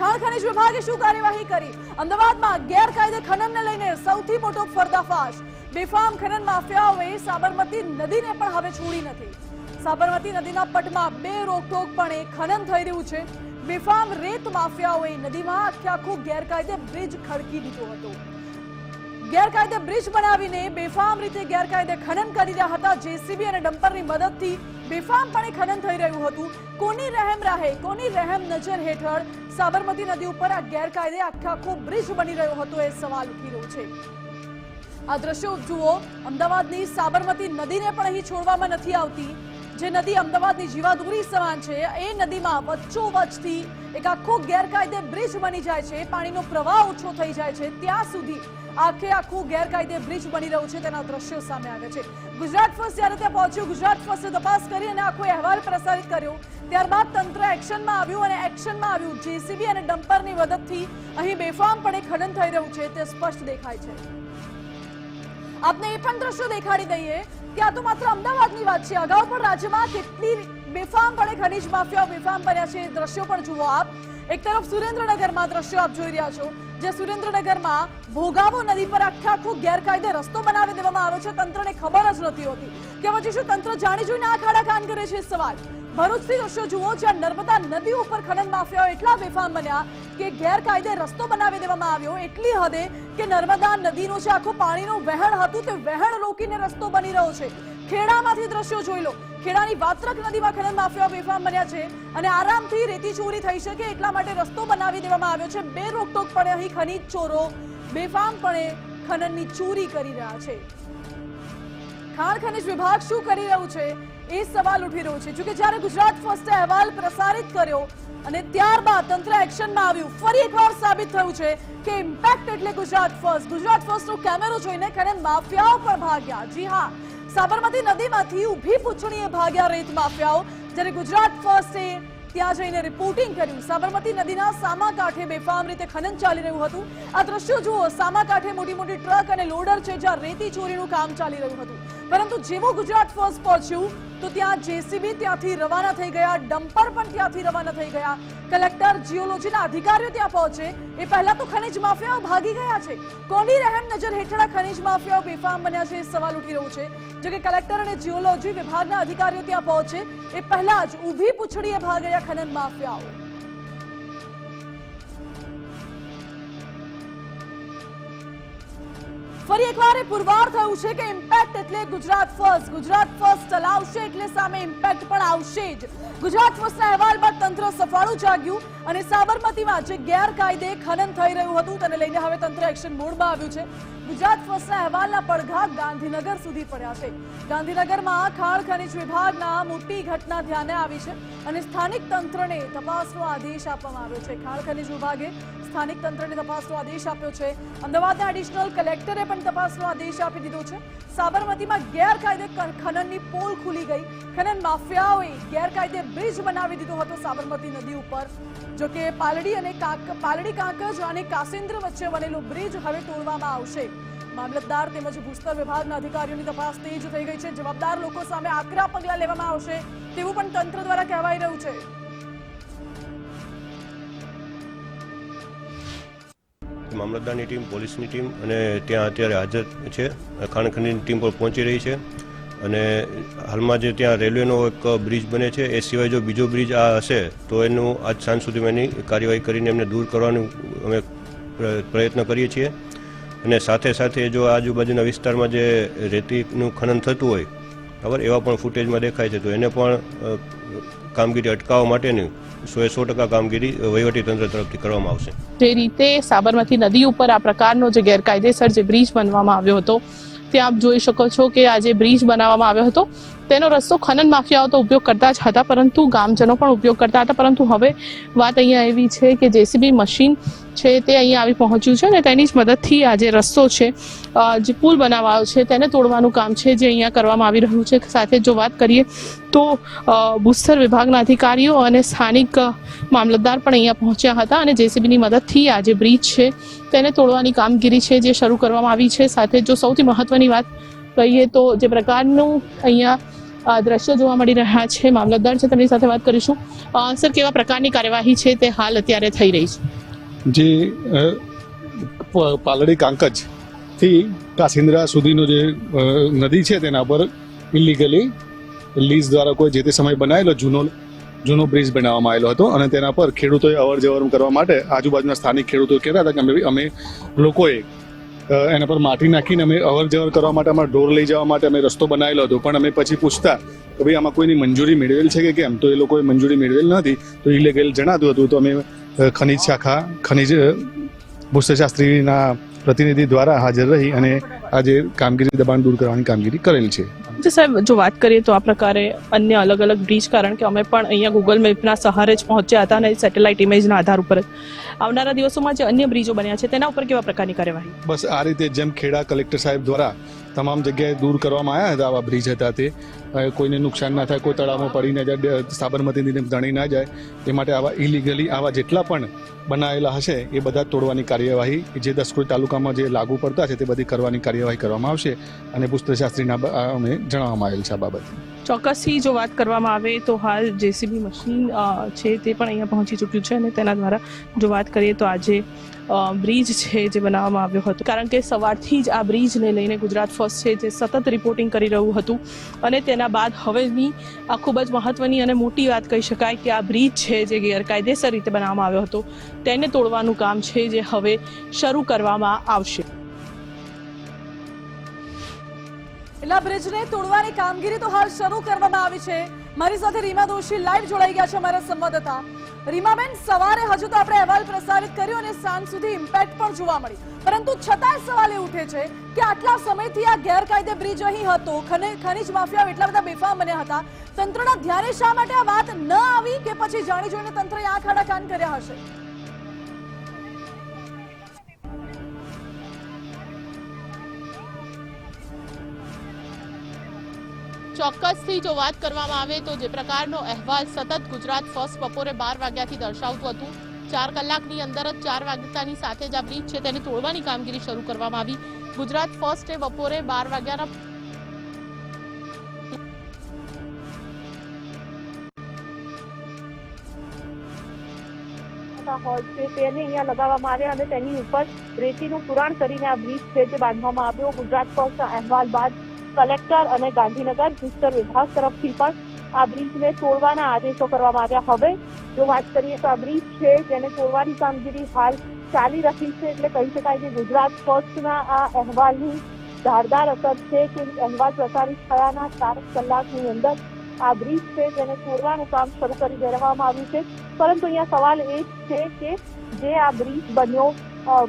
ખાણ ખનીજ વિભાગે શું કાર્યવાહી કરી? અમદાવાદમાં ગેરકાયદે ખનનને લઈને સૌથી મોટો પર્દાફાશ બેફામ ખનન માફિયાઓએ સાબરમતી નદીને પણ હવે છોડી નથી. સાબરમતી નદીના પટમાં બે રોકટોકપણે ખનન થઈ રહ્યું છે. બેફામ રેત માફિયાઓએ નદીમાં આખે આખું ગેરકાયદે બ્રિજ ખડકી દીધો હતો. ગેરકાયદે બ્રિજ બનાવીને બેફામ રીતે ગેરકાયદે ખનન કરી રહ્યા હતા. જેસીબી અને ડમ્પરની મદદથી બેફામપણે ખનન થઈ રહ્યું હતું. કોની રહેમ રાહે, કોની રહેમ નજર હેઠળ સાબરમતી નદી ઉપર આ ગેરકાયદે આખા આખો બ્રિજ બની રહ્યો હતો એ સવાલ ઉઠી રહ્યો છે. આ દ્રશ્યો જુઓ, અમદાવાદની સાબરમતી નદીને પણ અહીં છોડવામાં નથી આવતી. જે નદી અમદાવાદની જીવાદોરી સમાન છે, એ નદીમાં વચ્ચોવચ્ચથી એક આખો ગેરકાયદે બ્રિજ બની જાય છે. પાણીનો પ્રવાહ ઓછો થઈ જાય છે. ત્યાં સુધી આખે આખું ગેરકાયદે બ્રિજ બની રહ્યું છે, તેના દ્રશ્યો સામે આવે છે. ગુજરાત ફર્સ્ટ જ્યારે ત્યાં પહોંચ્યું, ગુજરાત ફર્સ્ટે તપાસ કરી અને આખો અહેવાલ પ્રસારિત કર્યો. ત્યારબાદ તંત્ર એક્શનમાં આવ્યું અને એક્શનમાં આવ્યું. જેસીબી અને ડમ્પરની મદદથી અહીં બેફામપણે ખનન થઈ રહ્યું છે, તે સ્પષ્ટ દેખાય છે. આપને એ પણ દ્રશ્યો દેખાડી દઈએ આ તો માત્ર અમદાવાદની વાત છે. અગાઉ પણ રાજ્યમાં કેટલી બેફામપણે ખનીજ માફિયાઓ બેફામ બન્યા છે, એ દ્રશ્યો પણ જુઓ આપ. એક તરફ સુરેન્દ્રનગરમાં દ્રશ્યો આપ જોઈ રહ્યા છો. જે સુરેન્દ્રનગરમાં ભોગાવો નદી પર આખે આખો ગેરકાયદે રસ્તો બનાવી દેવામાં આવ્યો છે. તંત્રને ખબર જ નથી હોતી કે પછી શું તંત્ર જાણી જોઈને આ ખાડા કાન કરે છે? સવાલ. ભરૂચથી દ્રશ્યો જુઓ, જ્યાં નર્મદા નદી ઉપર ખનન માફિયાઓ એટલા બેફામ બન્યા કે ગેરકાયદે રસ્તો બનાવી દેવામાં આવ્યો. એટલી હદે કે નર્મદા નદીનું જે આખું પાણીનું વહેણ હતું તે વહેણ રોકીને રસ્તો બની રહ્યો છે. ખેડામાંથી દ્રશ્યો જોઈ લો. ખેડાની વાત્રક નદીમાં ખનન માફિયાઓ બેફામ બન્યા છે અને આરામથી રેતી ચોરી થઈ શકે એટલા માટે રસ્તો બનાવી દેવામાં આવ્યો છે. બે રોકટોકપણે અહીં ખનીજ ચોરો બેફામપણે ખનનની ચોરી કરી રહ્યા છે. ખાણ ખનિજ વિભાગ શું કરી રહ્યું છે એ સવાલ ઉઠી રહ્યો છે. જોકે જ્યારે ગુજરાત ફર્સ્ટે અહેવાલ પ્રસારિત કર્યો અને ત્યારબાદ તંત્ર એક્શનમાં આવ્યું, ફરી એકવાર સાબિત થયું છે કે ઇમ્પેક્ટ એટલે ગુજરાત ફર્સ્ટ ગુજરાત ફર્સ્ટનો કેમેરો જોઈને ખનન માફિયાઓ પણ ભાગ્યા. જી હા સાબરમતી નદીમાંથી ઊભી પૂછણીએ ભાગ્યા રેત માફિયાઓ જ્યારે ગુજરાત ફર્સ્ટે ત્યાં જઈને રિપોર્ટિંગ કર્યું. સાબરમતી નદીના સામા કાંઠે બેફામ રીતે ખનન ચાલી રહ્યું હતું. આ દ્રશ્યો જુઓ સામા કાંઠે મોટી મોટી ટ્રક અને લોડર છે જ્યાં રેતી ચોરીનું કામ ચાલી રહ્યું હતું. પરંતુ જેવું ગુજરાત ફર્સ્ટ પહોંચ્યું, તો ત્યાં જેસીબી ત્યાંથી રવાના થઈ ગયા, ડમ્પર પણ ત્યાંથી રવાના થઈ ગયા. કલેક્ટર, જીઓલોજીના અધિકારીઓ ત્યાં પહોંચે. એ પહેલા તો ખનીજ માફિયાઓ ભાગી ગયા છે. કોની રહેમ નજર હેઠળ ખનિજ માફિયાઓ બેફામ બન્યા છે સવાલ ઉઠી રહ્યો છે. જો કે કલેક્ટર અને જીઓલોજી વિભાગના અધિકારીઓ ત્યાં પહોંચે. એ પહેલા જ ઊભી ભાગ ભાગ્યા ખનન માફિયાઓ ફરી એકવાર પુરવાર થયું છે કે ઇમ્પેક્ટ એટલે ગુજરાત ફર્સ્ટ ગુજરાત ફર્સ્ટ ચલાવશે એટલે સામે ઇમ્પેક્ટ પણ આવશે જ. ગુજરાત ફર્સ્ટના અહેવાલ બાદ તંત્ર સફાળું જાગ્યું અને સાબરમતીમાં જે ગેરકાયદે ખનન થઈ રહ્યું હતું. તેને લઈને હવે તંત્ર એક્શન મોડમાં આવ્યું છે. ગુજરાત ફર્સ્ટના અહેવાલના પડઘા ગાંધીનગર સુધી પડ્યા છે. ગાંધીનગરમાં ખાણ ખનીજ વિભાગના મોટી ઘટના ધ્યાને આવી છે અને સ્થાનિક તંત્રને તપાસનો આદેશ આપવામાં આવ્યો છે. ખાણ ખનીજ વિભાગે સ્થાનિક તંત્રને તપાસનો આદેશ આપ્યો છે. અમદાવાદના એડિશનલ કલેક્ટરે પણ તપાસનો આદેશ આપી દીધો છે. સાબરમતીમાં ગેરકાયદે ખનનની પોલ ખુલી ગઈ. ખનન માફિયાઓએ ગેરકાયદે બ્રિજ બનાવી દીધો હતો સાબરમતી નદી ઉપર. જોકે પાલડી અને પાલડી, કાંકજ અને કાસિન્દ્ર વચ્ચે બનેલો બ્રિજ હવે તોડવામાં આવશે. મામલતદાર તેમજ ભૂસ્તર વિભાગના અધિકારીઓની તપાસ તેજ થઈ ગઈ છે. જવાબદાર લોકો સામે આકરા પગલાં લેવામાં આવશે તેવું પણ તંત્ર દ્વારા કહેવાઈ રહ્યું છે. મામલતદારની ટીમ, પોલીસની ટીમ અને ત્યાં અત્યારે હાજર છે. ખાણ ખનીજની ટીમ પણ પહોંચી રહી છે. અને હાલમાં જે ત્યાં રેલવેનો એક બ્રિજ બને છે, એ સિવાય જો બીજો બ્રિજ આ હશે, તો એનું આજ સાંજ સુધીમાં એની કાર્યવાહી કરીને એમને દૂર કરવાનું અમે પ્ર- પ્રયત્ન કરીએ છીએ. અને સાથે સાથે જો આજુબાજુના વિસ્તારમાં જે રેતીનું ખનન થતું હોય બરાબર એવા પણ ફૂટેજમાં દેખાય છે. તો એને પણ કામગીરી અટકાવવા માટેની સો સો ટકા કામગીરી વહીવટીતંત્ર તરફથી કરવામાં આવશે. જે રીતે સાબરમતી નદી ઉપર આ પ્રકારનો જે ગેરકાયદેસર જે બ્રિજ બનવામાં આવ્યો હતો ત્યાં આપ જોઈ શકો છો કે આ જે બ્રિજ બનાવવામાં આવ્યો હતો તેનો રસ્તો ખનન માફિયાઓ તો ઉપયોગ કરતા જ હતા, પરંતુ ગામજનો પણ ઉપયોગ કરતા હતા. પરંતુ હવે વાત અહીંયા એવી છે કે જેસીબી મશીન છે તે અહીંયા આવી પહોંચ્યું છે અને તેની જ મદદથી આ જે રસ્તો છે જે પુલ બનાવાયો છે તેને તોડવાનું કામ છે જે અહીંયા કરવામાં આવી રહ્યું છે. સાથે જો વાત કરીએ તો ભૂસ્તર વિભાગના અધિકારીઓ અને સ્થાનિક મામલતદાર પણ અહીંયા પહોંચ્યા હતા અને જેસીબીની મદદથી આ જે બ્રિજ છે તેને તોડવાની કામગીરી છે જે શરૂ કરવામાં આવી છે. સાથે જો સૌથી મહત્વની વાત કહીએ તો જે પ્રકારનું અહીંયા દ્રશ્યો જોવા મળી રહ્યા છે. મામલતદાર છે, તેમની સાથે વાત કરીશું. સર, કેવા પ્રકારની કાર્યવાહી છે તે હાલ અત્યારે થઈ રહી છે? જે પાલડી કાંકજથી કાસિન્દ્રા સુધીનો જે નદી છે તેના પર ઇલીગલી લીઝ દ્વારા કોઈ જે તે સમય બનાવેલો જૂનો જૂનો બ્રિજ બનાવવામાં આવેલો હતો અને તેના પર ખેડૂતોએ અવર જવર કરવા માટે આજુબાજુના સ્થાનિક ખેડૂતો કહેતા હતા કે અમે લોકોએ એના પર માટી નાખીને અમે અવર જવર કરવા માટે અમારા ઢોર લઈ જવા માટે અમે રસ્તો બનાવેલો હતો. પણ અમે પછી પૂછતા કે ભાઈ આમાં કોઈની મંજૂરી મેળવેલ છે કે કેમ? તો એ લોકોએ મંજૂરી મેળવેલ નથી તો ઇલીગલ જણાતું હતું. તો અમે ખનિજ શાખા ખનિજ અ, પ્રતિનિધિ દ્વારા હાજર રહી અને આજે કામગીરી દબાણ દૂર કરવાની કામગીરી કરેલ છે. જે સાહેબ, જો વાત કરીએ તો આ પ્રકારે અન્ય અલગ અલગ બ્રિજ, કારણ કે અમે પણ અહીંયા ગૂગલ મેપના સહારે જ પહોંચ્યા હતા અને સેટેલાઇટ ઇમેજના આધાર ઉપર આવનારા દિવસોમાં જે અન્ય બ્રિજો બન્યા છે, તેના ઉપર કેવા પ્રકારની કાર્યવાહી? બસ આ રીતે જેમ ખેડા કલેક્ટર સાહેબ દ્વારા તમામ જગ્યાએ દૂર કરવામાં આવ્યા હતા, આવા બ્રિજ હતા તે કોઈને નુકસાન ના થાય, કોઈ તળાવમાં પડી ના જાય સાબરમતી નદીને ધણી ના જાય તે માટે આવા ઇલીગલી આવા જેટલા પણ બનાવેલા હશે, એ બધા તોડવાની કાર્યવાહી, જે દસકોઈ તાલુકામાં જે લાગુ પડતા છે, તે બધી કરવાની કાર્યવાહી કરવામાં આવશે. અને પુસ્તકશાસ્ત્રીના અમે જણાવવામાં આવેલ છે આ બાબતે. ચોક્કસથી જો વાત કરવામાં આવે તો હાલ જેસીબી મશીન છે તે પણ અહીંયા પહોંચી ચૂક્યું છે અને તેના દ્વારા જો વાત કરીએ તો આજે બ્રિજ છે જે બનાવવામાં આવ્યો હતો. કારણ કે સવારથી જ આ બ્રિજને લઈને ગુજરાત ફર્સ્ટ છે જે સતત રિપોર્ટિંગ કરી રહ્યું હતું અને તેના બાદ હવેની આ ખૂબ જ મહત્વની અને મોટી વાત કહી શકાય કે આ બ્રિજ છે જે ગેરકાયદેસર રીતે બનાવવામાં આવ્યો હતો, તેને તોડવાનું કામ છે જે હવે શરૂ કરવામાં આવશે. આ બ્રિજને તોડવાની કામગીરી તો હાલ શરૂ કરવામાં આવી છે. મારી સાથે રીમા દોશી લાઈવ જોડાઈ ગયા છે અમારા સંવાદદાતા. રીમાબેન, સવારે હજુ તો આપણે અહેવાલ પ્રસારિત કર્યો અને સાંજ સુધી ઇમ્પેક્ટ પણ જોવા મળી. પરંતુ છતાંય સવાલ એ ઉઠે છે કે આટલા સમયથી આ ગેરકાયદે બ્રિજ અહીં હતો, ખને- ખનીજ માફિયાઓ એટલા બધા બેફામ બન્યા હતા. તંત્રના ધ્યાને શા માટે આ વાત ન આવી કે પછી જાણી જોઈને તંત્રએ આ ખાડા કાન કર્યા હશે? ચોક્કસથી જો વાત કરવામાં આવે તો જે પ્રકારનો અહેવાલ સતત ગુજરાત ફર્સ્ટ બપોરે બાર વાગ્યાથી દર્શાવતું હતું, ચાર કલાકની અંદર જ ચાર વાગ્યાની સાથે જ આ બ્રિજ છે તેને તોડવાની કામગીરી શરૂ કરવામાં આવી. ગુજરાત ફર્સ્ટે બપોરે બાર વાગ્યાના હોલ છે તેને અહીંયા લગાવવામાં આવ્યા અને તેની ઉપર રેતીનું પુરાણ કરીને આ બ્રિજ છે તે બાંધવામાં આવ્યો. ગુજરાત ફર્સ્ટ અહેવાલ બાદ કલેક્ટર અને ગાંધીનગર ભૂસ્તર વિભાગ તરફથી પણ આ બ્રિજને તોડવાના આદેશો કરવામાં આવ્યા. હવે જો વાત કરીએ તો આ બ્રિજ છે જેને તોડવાની કામગીરી હાલ ચાલી રહી છે એટલે કહી શકાય કે ગુજરાત ફર્સ્ટના આ અહેવાલની ધારદાર અસર છે કે અહેવાલ પ્રસારિત થયાના ચાર કલાકની અંદર આ બ્રિજ છે તેને તોડવાનું કામ શરૂ કરી દેવામાં આવ્યું છે. પરંતુ અહીંયા સવાલ એ છે કે જે આ બ્રિજ બન્યો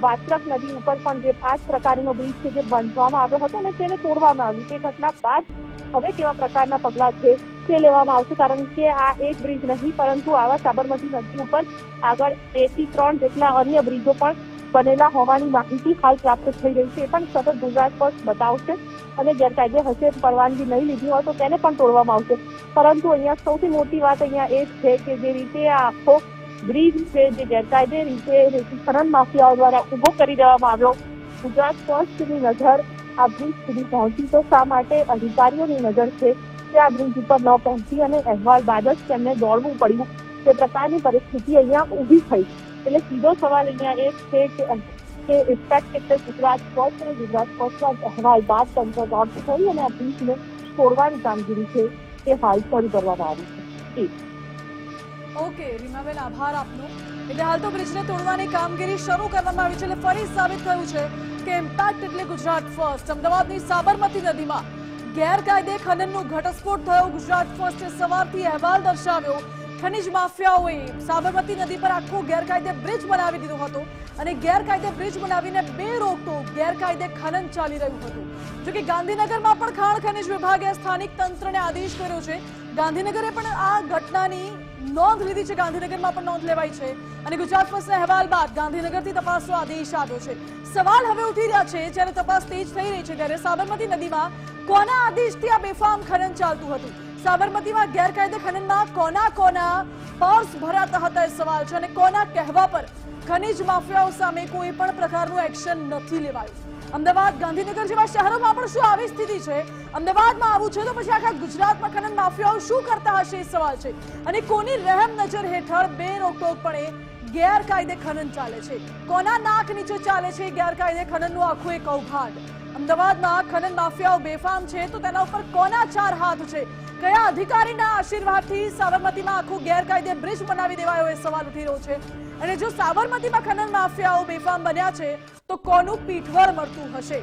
વાત્રક નદી ઉપર પણ જે પાંચ પ્રકારનો બ્રિજ છે જે બાંધવામાં આવ્યો હતો અને તેને તોડવામાં આવ્યું તે ઘટના બાદ હવે કેવા પ્રકારના પગલાં છે તે લેવામાં આવશે, કારણ કે આ એક બ્રિજ નહીં, પરંતુ આવા સાબરમતી નદી ઉપર આગળ બેથી ત્રણ જેટલા અન્ય બ્રિજો પણ બનેલા હોવાની માહિતી હાલ પ્રાપ્ત થઈ રહી છે. એ પણ સતત ગુજરાત પર બતાવશે અને ગેરકાયદે હશે, પરવાનગી નહીં લીધી હોય તો તેને પણ તોડવામાં આવશે. પરંતુ અહીંયા સૌથી મોટી વાત અહીંયા એ છે કે જે રીતે આ આખો બ્રિજ છે, જે ગેરકાયદે રીતે રેતી માફિયાઓ દ્વારા ઊભો કરી દેવામાં આવ્યો. ગુજરાત ફર્સ્ટની નજર આ બ્રિજ સુધી પહોંચી તો શા માટે? અધિકારીઓની નજર છે કે આ બ્રિજ ઉપર ન પહોંચી અને અહેવાલ બાદ જ તેમને દોડવું પડ્યું. તે પ્રકારની પરિસ્થિતિ અહીંયા ઊભી થઈ. એટલે સીધો સવાલ અહીંયા એ છે કે કે ઇમ્પેક્ટ ગુજરાત અને ગુજરાત ફર્સ્ટના અહેવાલ બાદ તંત્ર દોડતું થઈ અને આ બ્રિજને તોડવાની કામગીરી છે તે હાલ શરૂ કરવામાં આવી છે. ઓકે, રીમાબેન, આભાર આપનો. એટલે હાલ તો બ્રિજને તોડવાની કામગીરી શરૂ કરવામાં આવી છે એટલે ફરી સાબિત થયું છે કે ઇમ્પેક્ટ એટલે ગુજરાત ફર્સ્ટ અમદાવાદની સાબરમતી નદીમાં ગેરકાયદે ખનનનો ઘટસ્ફોટ થયો. ગુજરાત ફર્સ્ટે સવારથી અહેવાલ દર્શાવ્યો ખનિજ માફિયાઓએ સાબરમતી નદી પર આખો ગેરકાયદે બ્રિજ બનાવી દીધો હતો અને ગેરકાયદે બ્રિજ બનાવીને બે રોકટોક ગેરકાયદે ખનન ચાલી રહ્યું હતું. જોકે ગાંધીનગરમાં પણ ખાણ ખનિજ વિભાગે સ્થાનિક તંત્રને આદેશ કર્યો છે. ગાંધીનગરે પણ આ ઘટનાની નોંધ લીધી છે. ગાંધીનગરમાં પણ નોંધ લેવાઈ છે. અને ગુજરાત ફર્સ્ટના અહેવાલ બાદ ગાંધીનગરથી તપાસનો આદેશ આવ્યો છે. સવાલ હવે ઉઠી રહ્યા છે. જ્યારે તપાસ તેજ થઈ રહી છે, ત્યારે સાબરમતી નદીમાં કોના આદેશથી આ બેફામ ખનન ચાલતું હતું? સાબરમતીમાં ગેરકાયદે ખનનમાં કોના કોના પર્સ ભરાતા હતા એ સવાલ છે અને કોના કહેવા પર ખનિજ માફિયાઓ સામે કોઈ પણ પ્રકારનું એક્શન નથી લેવાયું. અમદાવાદ ગાંધીનગર જેવા શહેરોમાં પણ શું આવી સ્થિતિ છે? અમદાવાદમાં આવું છે તો પછી આખા ગુજરાતમાં ખનન માફિયાઓ શું કરતા હશે એ સવાલ છે. અને કોની રહેમ નજર હેઠળ બે રોકટોકપણે ગેરકાયદે ખનન ચાલે છે. કોના નાક નીચે ચાલે છે ગેરકાયદે ખનનનું આખું એક કૌભાંડ અમદાવાદમાં ખનન માફિયાઓ બેફામ છે, તો તેના ઉપર કોના ચાર હાથ છે? કયા અધિકારીના આશીર્વાદથી સાબરમતીમાં આખું ગેરકાયદે બ્રિજ બનાવી દેવાયો એ સવાલ ઉઠી રહ્યો છે? અને જો સાબરમતીમાં ખનન માફિયાઓ બેફામ બન્યા છે, તો કોનું પીઠવળ મળતું હશે?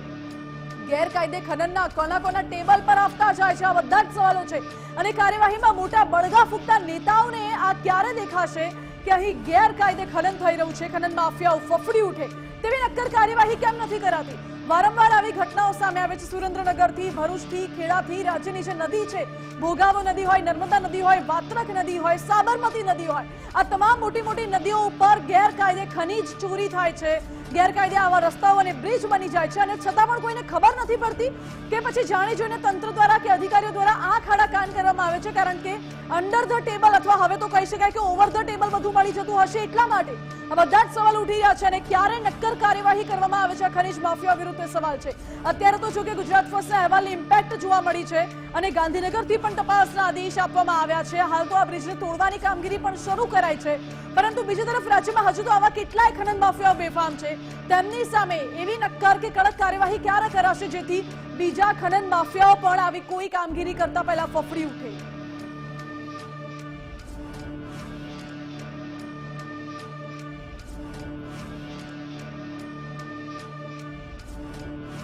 ગેરકાયદે ખનનના કોના કોના ટેબલ પર આવતા જાય છે? આ બધા જ સવાલો છે. અને કાર્યવાહીમાં મોટા બળગા ફૂકતા નેતાઓને આ ક્યારે દેખાશે કે અહીં ગેરકાયદે ખનન થઈ રહ્યું છે? ખનન માફિયાઓ ફફડી ઉઠે. તેવી નક્કર કાર્યવાહી કેમ નથી કરાતી? વારંવાર આવી ઘટનાઓ સામે આવે છે સુરેન્દ્રનગરથી, ભરૂચથી, ખેડાથી, રાજ્યની જે નદી છે, ભોગાવો નદી હોય, નર્મદા નદી હોય, વાત્રક નદી હોય, સાબરમતી નદી હોય, આ તમામ મોટી મોટી નદીઓ ઉપર ગેરકાયદે ખનીજ ચોરી થાય છે. ગેરકાયદે આવા રસ્તાઓ અને બ્રિજ બની જાય છે અને છતાં પણ કોઈને ખબર નથી પડતી કે પછી જાણી જોઈને તંત્ર દ્વારા કે અધિકારીઓ દ્વારા આ ખાડા કાન કરવામાં આવે છે કારણ કે અંડર ધ ટેબલ અથવા હવે તો કહી શકાય કે ઓવર ધ ટેબલ બધું મળી જતું હશે એટલા માટે બધા જ સવાલ ઉઠી રહ્યા છે અને ક્યારે નક્કર કાર્યવાહી કરવામાં આવે છે ખનીજ માફિયા વિરુદ્ધ સવાલ છે. અત્યારે તો જો કે ગુજરાત ફર્સ્ટના અહેવાલની ઇમ્પેક્ટ જોવા મળી છે અને ગાંધીનગરથી પણ તપાસના આદેશ આપવામાં આવ્યા છે. હાલ તો આ બ્રિજને તોડવાની કામગીરી પણ શરૂ કરાઈ છે. પરંતુ બીજી તરફ રાજ્યમાં હજુ તો આવા કેટલાય ખનન માફિયાઓ બેફામ તેમની સામે એવી નક્કર કે કડક કાર્યવાહી ક્યારે કરાશે જેથી બીજા ખનન માફિયાઓ પણ આવી કોઈ કામગીરી કરતા પહેલા ફફડી ઉઠે.